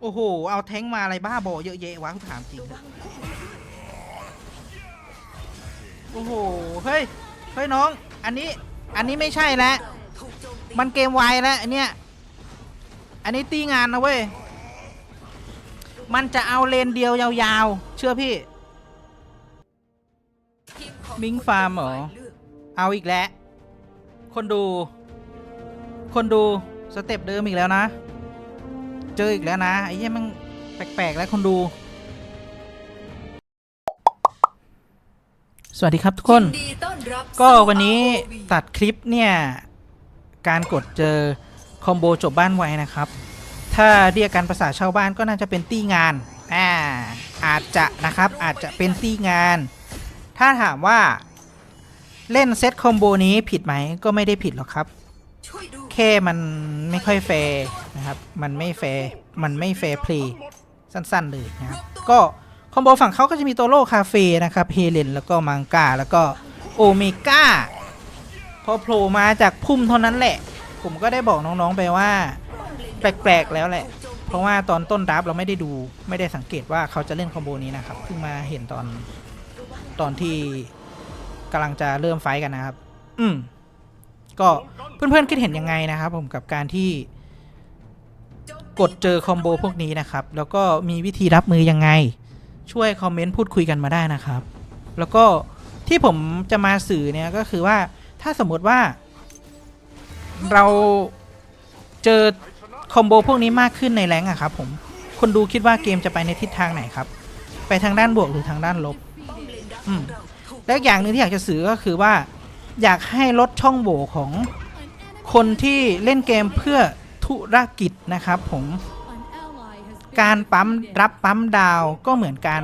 โอ้โห เอาแท้งมาอะไรบ้าบอเยอะแยะวะถามจริง โอ้โห เฮ้ย เฮ้ยน้อง อันนี้ อันนี้ไม่ใช่แล้ว มันเกมไวแล้วอันเนี้ย อันนี้ตีงานนะเว้ย มันจะเอาเลนเดียวยาวๆ เชื่อพี่ มิงฟาร์มเหรอ เอาอีกแล้ว คนดู คนดู สเต็ปเดิมอีกแล้วนะ เจออีกแล้วนะไอ้เหี้ยมันแปลกๆแล้วคนดู สวัสดีครับทุกคนยิดีต้อนรับก็สู่วันนี้ ROV ตัดคลิปเนี่ย การกดเจอคอมโบจบบ้านไวนะครับ ถ้าเรียกกันภาษาชาวบ้านก็น่าจะเป็นตี้งานอ่าอาจจะนะครับอาจจะเป็นตี้งาน ถ้าถามว่าเล่นเซตคอมโบนี้ผิดไหมก็ไม่ได้ผิดหรอกครับช่วยดูแค่มันไม่ค่อยแฟร์ นะครับ มันไม่แฟร์มันไม่แฟร์พลย์สั้นๆเลยนะครับ ก็คอมโบฝั่งเขาก็จะมีโตโร่คาเฟ่นะครับเฮเลนแล้วก็มังกาแล้วก็โอเมก้าพอโผล่มาจากพุ่มเท่านั้นแหละ ผมก็ได้บอกน้องๆไปว่า แปลกๆแล้วแหละ เพราะว่าตอนต้นดับเราไม่ได้ดูไม่ได้สังเกตว่าเขาจะเล่นคอมโบนี้นะครับเพิ่งมาเห็นตอนตอนที่กำลังจะเริ่มไฟกันนะครับ อืมก็เพื่อนๆคิดเห็นยังไงนะครับ ผมกับการที่ กดเจอคอมโบพวกนี้นะครับ แล้วก็มีวิธีรับมือยังไง ช่วยคอมเมนต์พูดคุยกันมาได้นะครับ แล้วก็ที่ผมจะมาสื่อเนี่ยก็คือว่าถ้าสมมติว่า เราเจอคอมโบพวกนี้มากขึ้นในแรงอะครับผมคนดูคิดว่าเกมจะไปในทิศทางไหนครับ ไปทางด้านบวกหรือทางด้านลบอืมและอีกอย่างหนึ่งที่อยากจะสื่อก็คือว่า อยากให้ลดช่องโหว่ของคนที่เล่นเกมเพื่อ ธุรกิจนะครับผมการปั๊มรับปั๊มดาวก็เหมือนการ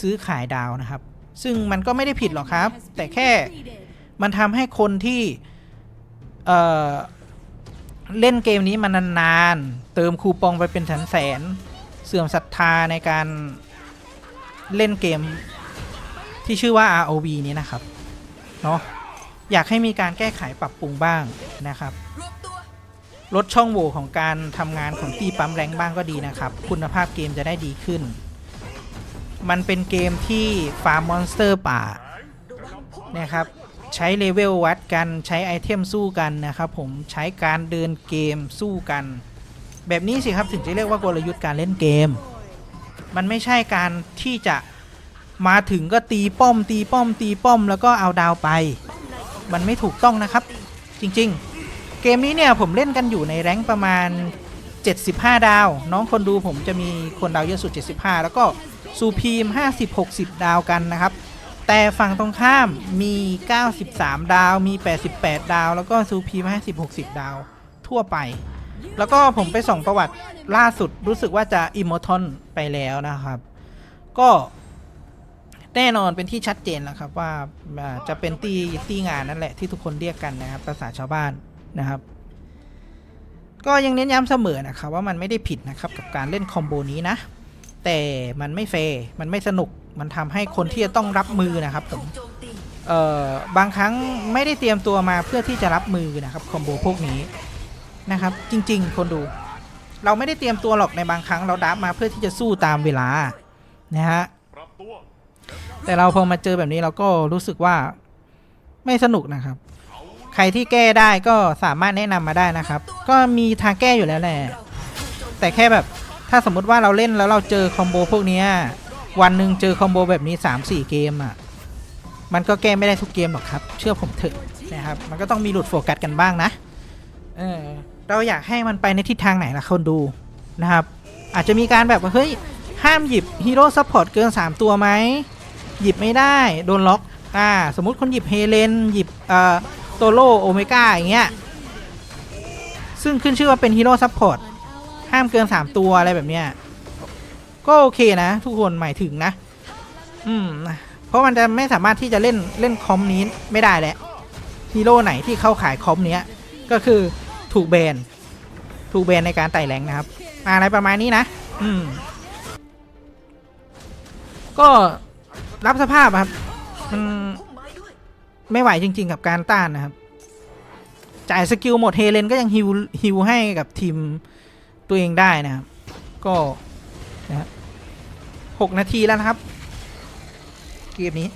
ซื้อขายดาวนะครับ ซึ่งมันก็ไม่ได้ผิดหรอกครับ แต่แค่มันทำให้คนที่เอ่อเล่นเกมนี้มานานๆ เติมคูปองไปเป็นแสนๆเสื่อมศรัทธาในการเล่นเกมที่ชื่อว่า ROV นี้นะครับ เนาะอยากให้มีการแก้ไขปรับปรุงบ้างนะครับรวบตัว ลดช่องโหว่ของการทำงานของตีปั๊มแรงบ้างก็ดีนะครับ คุณภาพเกมจะได้ดีขึ้น มันเป็นเกมที่ฟาร์มมอนสเตอร์ป่านะครับใช้เลเวลวัดกันใช้ไอเทมสู้กันนะครับผมใช้การเดินเกมสู้กัน แบบนี้สิครับถึงจะเรียกว่ากลยุทธ์การเล่นเกม มันไม่ใช่การที่จะมาถึงก็ตีป้อมตีป้อมตีป้อมแล้วก็เอาดาวไป มันไม่ถูกต้องนะครับ จริง ๆ เกมนี้เนี่ยผมเล่นกันอยู่ในแรงประมาณ 75 ดาว น้องคนดูผมจะมีคนดาวเยอะสุด 75 แล้วก็ซูพีม 50-60 ดาวกันนะครับ แต่ฝั่งตรงข้ามมี 93 ดาว มี 88 ดาว แล้วก็ซูพีม 50-60 ดาวทั่วไป แล้วก็ผมไปส่องประวัติล่าสุดรู้สึกว่าจะอิมมอร์ทอนไปแล้วนะครับ ก็แน่นอนเป็นที่ชัดเจนแล้วครับว่าจะเป็นตีตีงานนั่นแหละที่ทุกคนเรียกกันนะครับภาษาชาวบ้าน นะครับ ก็ยังเน้นย้ำเสมอนะครับว่ามันไม่ได้ผิดนะครับกับการเล่นคอมโบนี้นะ แต่มันไม่เฟร์มันไม่สนุกมันทำให้คนที่จะต้องรับมือนะครับผมเอ่อบางครั้งไม่ได้เตรียมตัวมาเพื่อที่จะรับมือนะครับคอมโบพวกนี้นะครับ จริง ๆ คนดู เราไม่ได้เตรียมตัวหรอกในบางครั้งเราดับมาเพื่อที่จะสู้ตามเวลานะฮะแต่เราพอมาเจอแบบนี้เราก็รู้สึกว่าไม่สนุกนะครับ ใครที่แก้ได้ก็สามารถแนะนำมาได้นะครับ ก็มีทางแก้อยู่แล้วแหละ แต่แค่แบบถ้าสมมุติว่าเราเล่นแล้วเราเจอคอมโบพวกนี้วันหนึ่งเจอคอมโบแบบนี้ 3-4 เกมอะ มันก็แก้ไม่ได้ทุกเกมหรอกครับ เชื่อผมเถอะนะครับ มันก็ต้องมีหลุดโฟกัสกันบ้างนะ เออเราอยากให้มันไปในทิศทางไหนล่ะคนดูนะครับ อาจจะมีการแบบว่าเฮ้ยห้ามหยิบฮีโร่ซัพพอร์ตเกิน 3 ตัวไหมหยิบไม่ได้โดนล็อกอ่าสมมุติคนหยิบเฮเลนหยิบเอ่อ โตโรโอเมก้าอย่างเงี้ย ซึ่งขึ้นชื่อว่าเป็นฮีโร่ซัพพอร์ต ห้ามเกิน 3 ตัวอะไรแบบเนี้ย ก็โอเคนะ ทุกคนหมายถึงนะ อืม เพราะมันจะไม่สามารถที่จะเล่นเล่นคอมนี้ไม่ได้แหล้วฮีโร่ไหนที่เข้าขายคอมเนี้ย ก็คือถูกแบน ถูกแบนในการไต่แรงนะครับ อะไรประมาณนี้นะ อืม ก็รับสภาพครับมันพุ่ม ไม่ไหวจริง ๆ กับการต้านนะครับ จ่ายสกิลหมดเฮเลนก็ยังฮิวฮิวให้กับทีมตัวเองได้นะครับ ก็นะหกนาทีแล้วนะครับ เกมนี้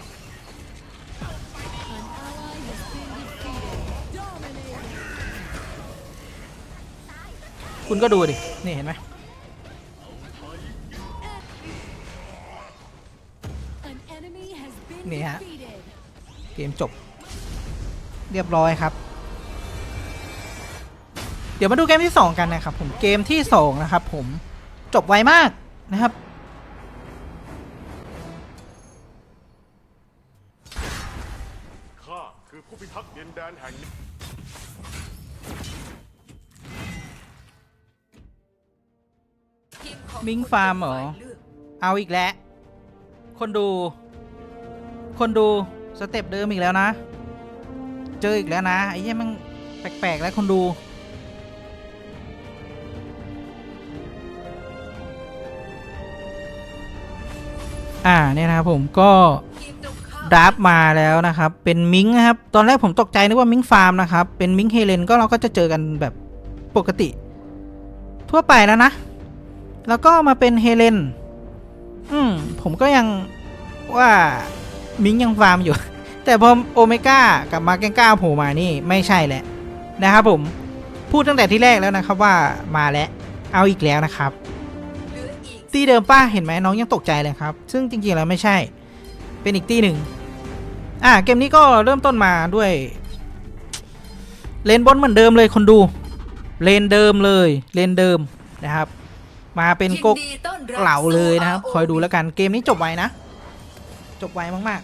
คุณก็ดูดิ นี่เห็นไหม นี่ฮะ เกมจบ เรียบร้อยครับ เดี๋ยวมาดูเกมที่ 2 กันนะครับ ผมเกมที่ 2 นะครับ ผมจบไวมากนะครับข้าคือผู้พิทักษ์ดินแดนแห่งนี้ทีมของมิงฟาร์มเหรอคุณเป็นฝ่ายเลือกเอาอีกแล้ว คนดู คนดู สเต็ปเดิมอีกแล้วนะ เจออีกแล้วนะ ไอ้เหี้ยมันแปลกๆแล้วคนดู อ่าเนี่ยนะครับผมก็ดราฟมาแล้วนะครับ เป็นมิงนะครับ ตอนแรกผมตกใจนึกว่ามิงฟาร์มนะครับ เป็นมิงเฮเลนก็เราก็จะเจอกันแบบปกติ ทั่วไปแล้วนะ แล้วก็มาเป็นเฮเลน อืม ผมก็ยังว่า มิงยังฟาร์มอยู่ แต่พอโอเมก้ากับมาเกงก้าโผล่มานี่ไม่ใช่แหละนะครับผมพูดตั้งแต่ที่แรกแล้วนะครับว่ามาแล้วเอาอีกแล้วนะครับตีเดิมป้าเห็นไหมน้องยังตกใจเลยครับ ซึ่งจริงๆแล้วไม่ใช่ เป็นอีกตีหนึ่งอ่าเกมนี้ก็เริ่มต้นมาด้วย เลนบนเหมือนเดิมเลยคนดู เลนเดิมเลยเลนเดิมนะครับ มาเป็นกกเหล่าเลยนะครับ คอยดูแล้วกันเกมนี้จบไวนะ จบไวมาก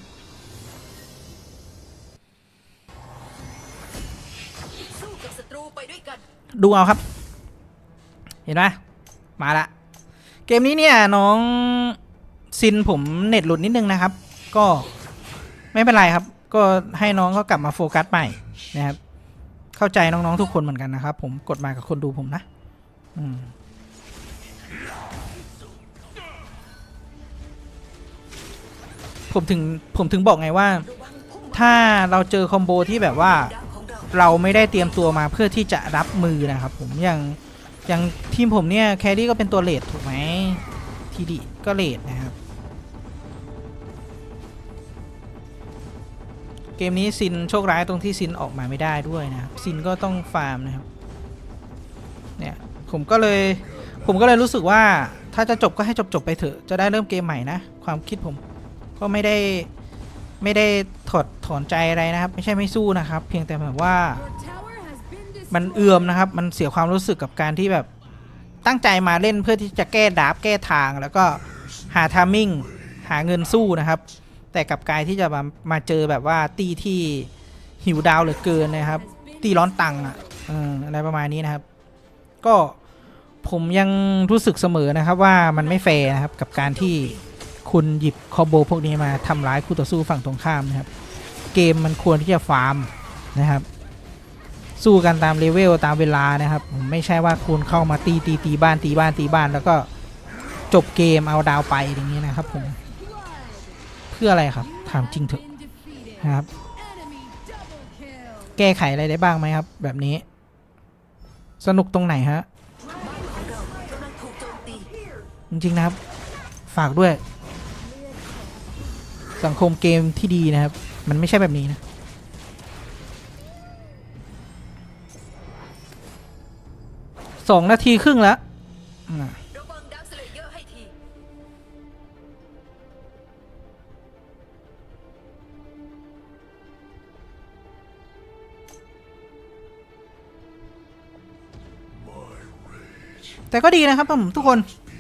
สู้กับศัตรูไปด้วยกันๆดูเอาครับ เห็นไหมมาละ เกมนี้เนี่ยน้องซินผมเน็ตหลุดนิดนึงนะครับ ก็ไม่เป็นไรครับ ก็ให้น้องเขากลับมาโฟกัสใหม่นะครับ เข้าใจน้องๆทุกคนเหมือนกันนะครับ ผมกดมากับคนดูผมนะ อืม ผมถึงผมถึงบอกไงว่า ถ้าเราเจอคอมโบที่แบบว่าเราไม่ได้เตรียมตัวมาเพื่อที่จะรับมือนะครับ ผมอย่างอย่างทีมผมเนี่ยแครี่ก็เป็นตัวเลดถูกไหมทีดีก็เลดนะครับ เกมนี้ซินโชคร้ายตรงที่ซินออกมาไม่ได้ด้วยนะครับซินก็ต้องฟาร์มนะครับเนี่ยผมก็เลยผมก็เลยรู้สึกว่าถ้าจะจบก็ให้จบจบไปเถอะจะได้เริ่มเกมใหม่นะ ความคิดผม ก็ไม่ได้ไม่ได้ถอดถอนใจอะไรนะครับ ไม่ใช่ไม่สู้นะครับ เพียงแต่แบบว่ามันเอื่อมนะครับ มันเสียความรู้สึกกับการที่แบบตั้งใจมาเล่นเพื่อที่จะแก้ดาบแก้ทาง แล้วก็หาทามมิ่งหาเงินสู้นะครับ แต่กับกายที่จะมามาเจอแบบว่าตีที่หิวดาวเหลือเกินนะครับ ตีร้อนตังค์อะออะไรประมาณนี้นะครับ ก็ผมยังรู้สึกเสมอนะครับว่ามันไม่แฟร์นะครับกับการที่ คุณหยิบคอมโบพวกนี้มาทำร้ายคู่ต่อสู้ฝั่งตรงข้ามนะครับ เกมมันควรที่จะฟาร์มนะครับ สู้กันตามเลเวลตามเวลานะครับผมไม่ใช่ว่าคุณเข้ามาตีตีตีบ้านตีบ้านตีบ้าน แล้วก็จบเกมเอาดาวไปอย่างนี้นะครับผมเพื่ออะไรครับถามจริงเถอะนะครับ แก้ไขอะไรได้บ้างไหมครับ แบบนี้ สนุกตรงไหนฮะจมตีจริงๆนะครับ ฝากด้วย สังคมเกมที่ดีนะครับ มันไม่ใช่แบบนี้นะสองนาทีครึ่งแล้วแต่ก็ดีนะครับผมทุกคน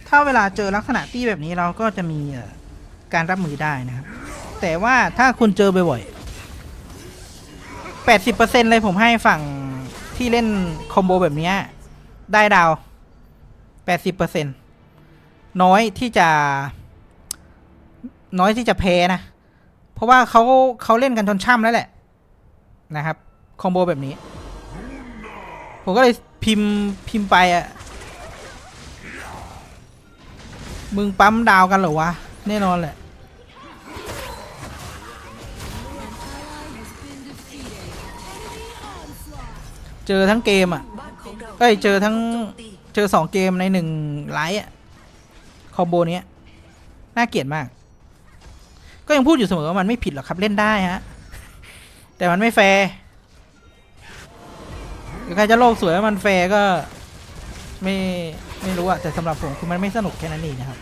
ถ้าเวลาเจอลักษณะตี้แบบนี้เราก็จะมีการรับมือได้นะครับ แต่ว่าถ้าคุณเจอบ่อยๆ80%เลยผมให้ฝั่งที่เล่นคอมโบแบบนี้ได้ดาว 80%น้อยที่จะ น้อยที่จะแพ้นะ เพราะว่าเขาเขาเล่นกันจนช่ำแล้วแหละนะครับคอมโบแบบนี้ ผมก็เลยพิมพ์พิมพ์ไปอะมึงปั๊มดาวกันเหรอวะ แน่นอนแหละ เจอทั้งเกมอะเอ้ยเจอทั้งเจอสองเกมในหนึ่งไลท์อะคอมโบเนี้ยน่าเกลียดมาก ก็ยังพูดอยู่เสมอว่ามันไม่ผิดหรอกครับเล่นได้ฮะ แต่มันไม่แฟร์ใครจะโลกสวยมันแฟร์ก็ ไม่ไม่รู้อะแต่สำหรับผมคือมันไม่สนุกแค่นั้นเองนะครับ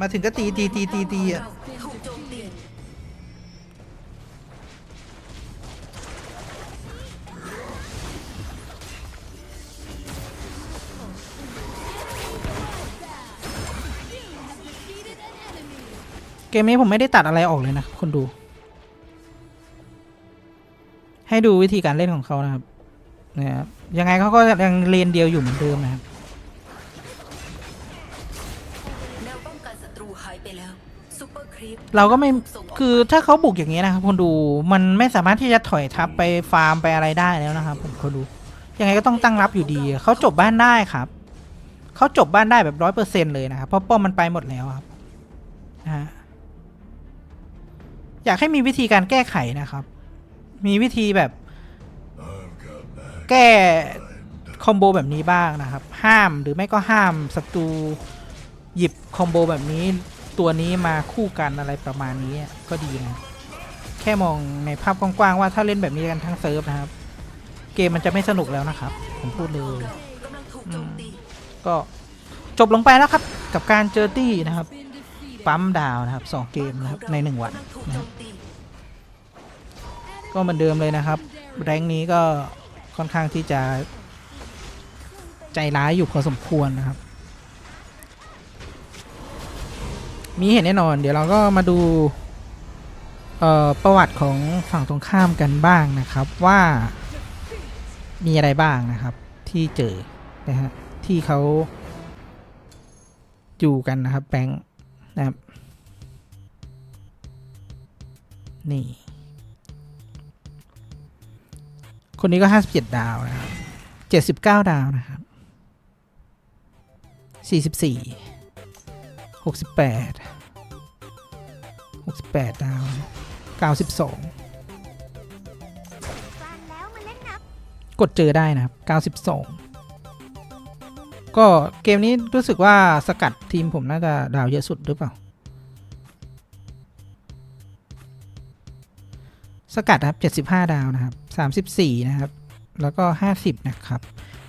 มาถึงก็ตีตีตีตีตีอะ มตีเกมนี้ผมไม่ได้ตัดอะไรออกเลยนะคนดู ให้ดูวิธีการเล่นของเขานะครับนะครับยังไงเขาก็ยังเลนเดียวอยู่เหมือนเดิมนะครับแนวป้องกันศัตรูหายไปแล้วซูเปอร์ครีปเราก็ไม่ส่งออกคือถ้าเขาบุกอย่างนี้นะครับคนดูมันไม่สามารถที่จะถอยทับไปฟาร์มไปอะไรได้แล้วนะครับผมคนดู ยังไงก็ต้องตั้งรับอยู่ดีเขาจบบ้านได้ครับเขาจบบ้านได้แบบร้อยเปอร์เซ็นเลยนะครับเพราะป้อมมันไปหมดแล้วครับนะฮะ อยากให้มีวิธีการแก้ไขนะครับ มีวิธีแบบ แก้คอมโบแบบนี้บ้างนะครับ ห้ามหรือไม่ก็ห้ามศัตรูหยิบคอมโบแบบนี้ตัวนี้มาคู่กันอะไรประมาณนี้ก็ดีนะ แค่มองในภาพกว้างๆว่าถ้าเล่นแบบนี้กันทั้งเซิร์ฟนะครับ เกมมันจะไม่สนุกแล้วนะครับ ผมพูดเลยก็จบลงไปแล้วครับ กับการเจอตี้นะครับ ปั๊มดาวนะครับสองเกมนะครับในหนึ่งวันนะครับก็เหมือนเดิมเลยนะครับ แรงค์นี้ก็ค่อนข้างที่จะใจร้ายอยู่พอสมควรนะครับ มีเห็นแน่นอน เดี๋ยวเราก็มาดูประวัติของฝั่งตรงข้ามกันบ้างนะครับว่ามีอะไรบ้างนะครับที่เจอนะฮะที่เขาอยู่กันนะครับแบงค์ นะครับ นี่ คนนี้ก็ห้าสิบเจ็ดดาวนะครับเจ็ดสิบเก้าดาวนะครับสี่สิบสี่หกสิบแปดหกสิบแปดดาวเก้าสิบสองกดเจอได้นะครับเก็เกมนี้รู้สึกว่าสกัดทีมผมน่าจะดาวเยอะสุดหรือเปล่า สกัดครับ75 ดาวนะครับ34 นะครับ แล้วก็ 50 นะครับ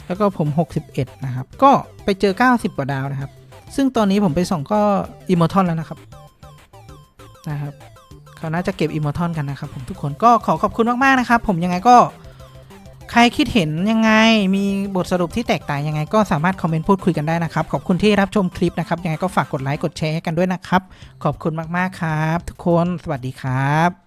แล้วก็ผม 61 นะครับ ก็ไปเจอ 90 กว่าดาวนะครับ ซึ่งตอนนี้ผมไปส่องก็อิมมอร์ทอนแล้วนะครับนะครับเขาน่าจะเก็บอิมมอร์ทอนกันนะครับผมทุกคนก็ขอขอบคุณมาก ๆ นะครับ ผมยังไงก็ ใครคิดเห็นยังไง มีบทสรุปที่แตกต่างยังไง ก็สามารถคอมเมนต์พูดคุยกันได้นะครับ ขอบคุณที่รับชมคลิปนะครับ ยังไงก็ฝากกดไลค์ กดแชร์ให้กันด้วยนะครับ ขอบคุณมาก ๆ ครับ ทุกคน สวัสดีครับ